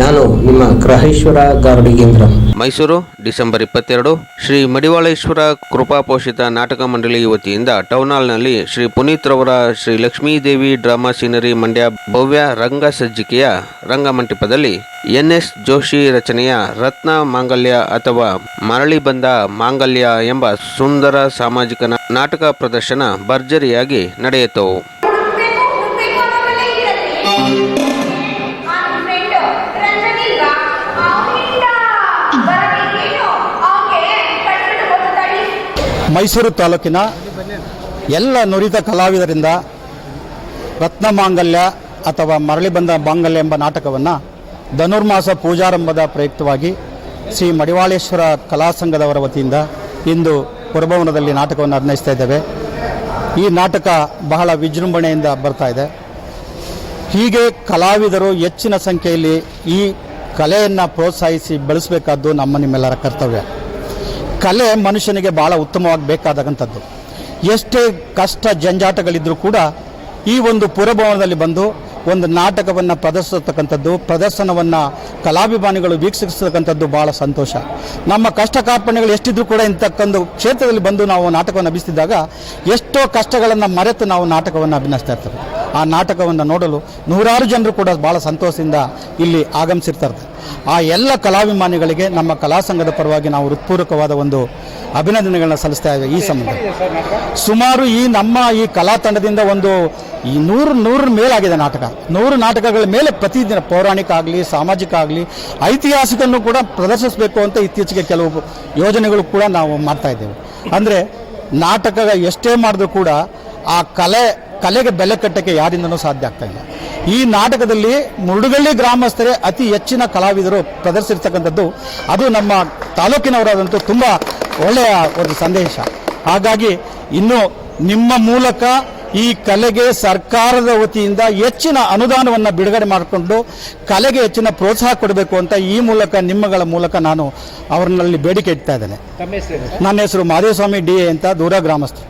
ನಾನು ನಿಮ್ಮ ಗ್ರಹೇಶ್ವರ ಗಾರ್ಡಿಗೇಂದ್ರ ಮೈಸೂರು, ಡಿಸೆಂಬರ್ ಇಪ್ಪತ್ತೆರಡು, ಶ್ರೀ ಮಡಿವಾಳೇಶ್ವರ ಕೃಪಾಪೋಷಿತ ನಾಟಕ ಮಂಡಳಿ ವತಿಯಿಂದ ಟೌನ್ ಹಾಲ್ನಲ್ಲಿ ಶ್ರೀ ಪುನೀತ್ ರವರ ಶ್ರೀ ಲಕ್ಷ್ಮೀದೇವಿ ಡ್ರಾಮಾ ಸೀನರಿ ಮಂಡ್ಯ ಭವ್ಯ ರಂಗ ಸಜ್ಜಿಕೆಯ ರಂಗಮಂಟಪದಲ್ಲಿ ಎನ್ ಎಸ್ ಜೋಶಿ ರಚನೆಯ ರತ್ನ ಮಾಂಗಲ್ಯ ಅಥವಾ ಮರಳಿ ಬಂದ ಮಾಂಗಲ್ಯ ಎಂಬ ಸುಂದರ ಸಾಮಾಜಿಕ ನಾಟಕ ಪ್ರದರ್ಶನ ಭರ್ಜರಿಯಾಗಿ ನಡೆಯಿತು. ಮೈಸೂರು ತಾಲೂಕಿನ ಎಲ್ಲ ನುರಿತ ಕಲಾವಿದರಿಂದ ರತ್ನಮಾಂಗಲ್ಯ ಅಥವಾ ಮರಳಿ ಬಂದ ಮಾಂಗಲ್ಯ ಎಂಬ ನಾಟಕವನ್ನು ಧನುರ್ಮಾಸ ಪೂಜಾರಂಭದ ಪ್ರಯುಕ್ತವಾಗಿ ಶ್ರೀ ಮಡಿವಾಳೇಶ್ವರ ಕಲಾ ಸಂಘದವರ ವತಿಯಿಂದ ಇಂದು ಪುರಭವನದಲ್ಲಿ ನಾಟಕವನ್ನು ಅಭಿನಯಿಸ್ತಾ ಇದ್ದೇವೆ. ಈ ನಾಟಕ ಬಹಳ ವಿಜೃಂಭಣೆಯಿಂದ ಬರ್ತಾ ಇದೆ. ಹೀಗೆ ಕಲಾವಿದರು ಹೆಚ್ಚಿನ ಸಂಖ್ಯೆಯಲ್ಲಿ ಈ ಕಲೆಯನ್ನು ಪ್ರೋತ್ಸಾಹಿಸಿ ಬೆಳೆಸಬೇಕಾದ್ದು ನಮ್ಮ ನಿಮ್ಮೆಲ್ಲರ ಕರ್ತವ್ಯ. ಕಲೆ ಮನುಷ್ಯನಿಗೆ ಭಾಳ ಉತ್ತಮವಾಗಿ ಬೇಕಾದಂಥದ್ದು ಎಷ್ಟೇ ಕಷ್ಟ ಜಂಜಾಟಗಳಿದ್ದರೂ ಕೂಡ ಈ ಒಂದು ಪುರಭವನದಲ್ಲಿ ಬಂದು ಒಂದು ನಾಟಕವನ್ನು ಪ್ರದರ್ಶಿಸತಕ್ಕಂಥದ್ದು, ಪ್ರದರ್ಶನವನ್ನು ಕಲಾಭಿಮಾನಿಗಳು ವೀಕ್ಷಿಸತಕ್ಕಂಥದ್ದು ಭಾಳ ಸಂತೋಷ. ನಮ್ಮ ಕಷ್ಟ ಕಾರ್ಪಣ್ಯಗಳು ಎಷ್ಟಿದ್ರೂ ಕೂಡ ಇಂಥಕ್ಕೊಂದು ಕ್ಷೇತ್ರದಲ್ಲಿ ಬಂದು ನಾವು ನಾಟಕವನ್ನು ಅಭಿಸ್ತಿದ್ದಾಗ ಎಷ್ಟೋ ಕಷ್ಟಗಳನ್ನು ಮರೆತು ನಾವು ನಾಟಕವನ್ನು ಅಭಿನಯಿಸ್ತಾ ಇರ್ತೇವೆ. ಆ ನಾಟಕವನ್ನು ನೋಡಲು ನೂರಾರು ಜನರು ಕೂಡ ಭಾಳ ಸಂತೋಷದಿಂದ ಇಲ್ಲಿ ಆಗಮಿಸಿರ್ತಾರೆ. ಆ ಎಲ್ಲ ಕಲಾಭಿಮಾನಿಗಳಿಗೆ ನಮ್ಮ ಕಲಾ ಸಂಘದ ಪರವಾಗಿ ನಾವು ಹೃತ್ಪೂರ್ವಕವಾದ ಒಂದು ಅಭಿನಂದನೆಗಳನ್ನ ಸಲ್ಲಿಸ್ತಾ ಇದ್ದೇವೆ ಈ ಸಂಬಂಧ. ಸುಮಾರು ಈ ನಮ್ಮ ಈ ಕಲಾ ತಂಡದಿಂದ ಒಂದು ಈ ನೂರು ನೂರ ಮೇಲಾಗಿದೆ ನಾಟಕ. ನೂರು ನಾಟಕಗಳ ಮೇಲೆ ಪ್ರತಿದಿನ ಪೌರಾಣಿಕ ಆಗಲಿ, ಸಾಮಾಜಿಕ ಆಗಲಿ, ಐತಿಹಾಸಿಕನ್ನು ಕೂಡ ಪ್ರದರ್ಶಿಸಬೇಕು ಅಂತ ಇತ್ತೀಚೆಗೆ ಕೆಲವು ಯೋಜನೆಗಳು ಕೂಡ ನಾವು ಮಾಡ್ತಾ ಇದ್ದೇವೆ. ಅಂದರೆ ನಾಟಕ ಎಷ್ಟೇ ಮಾಡಿದ್ರೂ ಕೂಡ ಆ ಕಲೆ ಕಲೆಗೆ ಬೆಲೆ ಕಟ್ಟಕ್ಕೆ ಯಾರಿಂದನೂ ಸಾಧ್ಯ ಆಗ್ತಾ ಇಲ್ಲ. ಈ ನಾಟಕದಲ್ಲಿ ಮುರುಡುಗಳ್ಳಿ ಗ್ರಾಮಸ್ಥರೇ ಅತಿ ಹೆಚ್ಚಿನ ಕಲಾವಿದರು ಪ್ರದರ್ಶಿರ್ತಕ್ಕಂಥದ್ದು. ಅದು ನಮ್ಮ ತಾಲೂಕಿನವರಾದಂತೂ ತುಂಬ ಒಳ್ಳೆಯ ಒಂದು ಸಂದೇಶ. ಹಾಗಾಗಿ ಇನ್ನು ನಿಮ್ಮ ಮೂಲಕ ಈ ಕಲೆಗೆ ಸರ್ಕಾರದ ವತಿಯಿಂದ ಹೆಚ್ಚಿನ ಅನುದಾನವನ್ನು ಬಿಡುಗಡೆ ಮಾಡಿಕೊಂಡು ಕಲೆಗೆ ಹೆಚ್ಚಿನ ಪ್ರೋತ್ಸಾಹ ಕೊಡಬೇಕು ಅಂತ ಈ ಮೂಲಕ ನಿಮ್ಮಗಳ ಮೂಲಕ ನಾನು ಅವರಲ್ಲಿ ಬೇಡಿಕೆ ಇಡ್ತಾ ಇದ್ದೇನೆ. ನನ್ನ ಹೆಸರು ಮಾದೇವಸ್ವಾಮಿ ಡಿ ಎ ಅಂತ ದೂರ ಗ್ರಾಮಸ್ಥರು.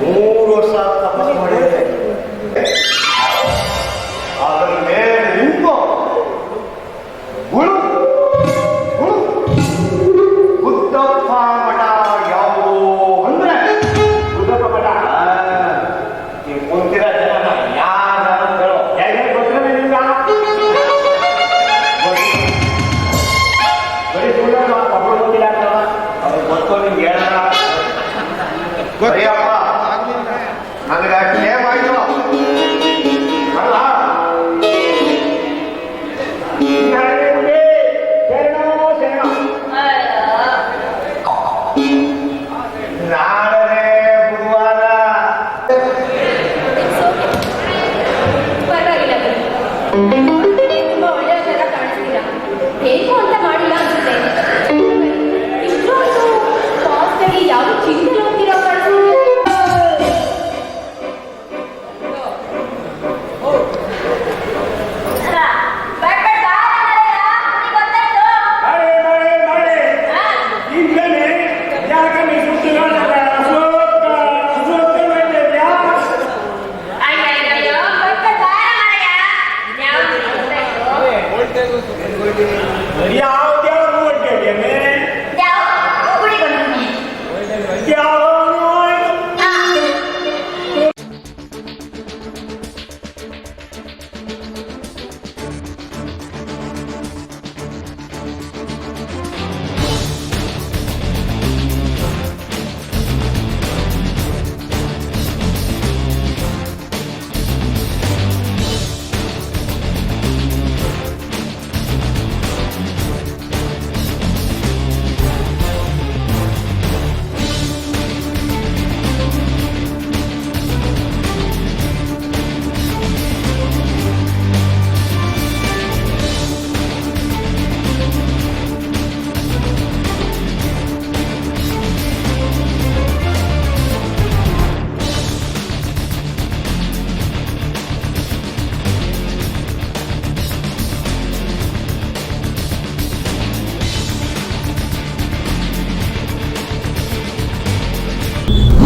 ಮೂರು ವರ್ಷ ತಪಸ್ ಮಾಡಿದೆ Gua.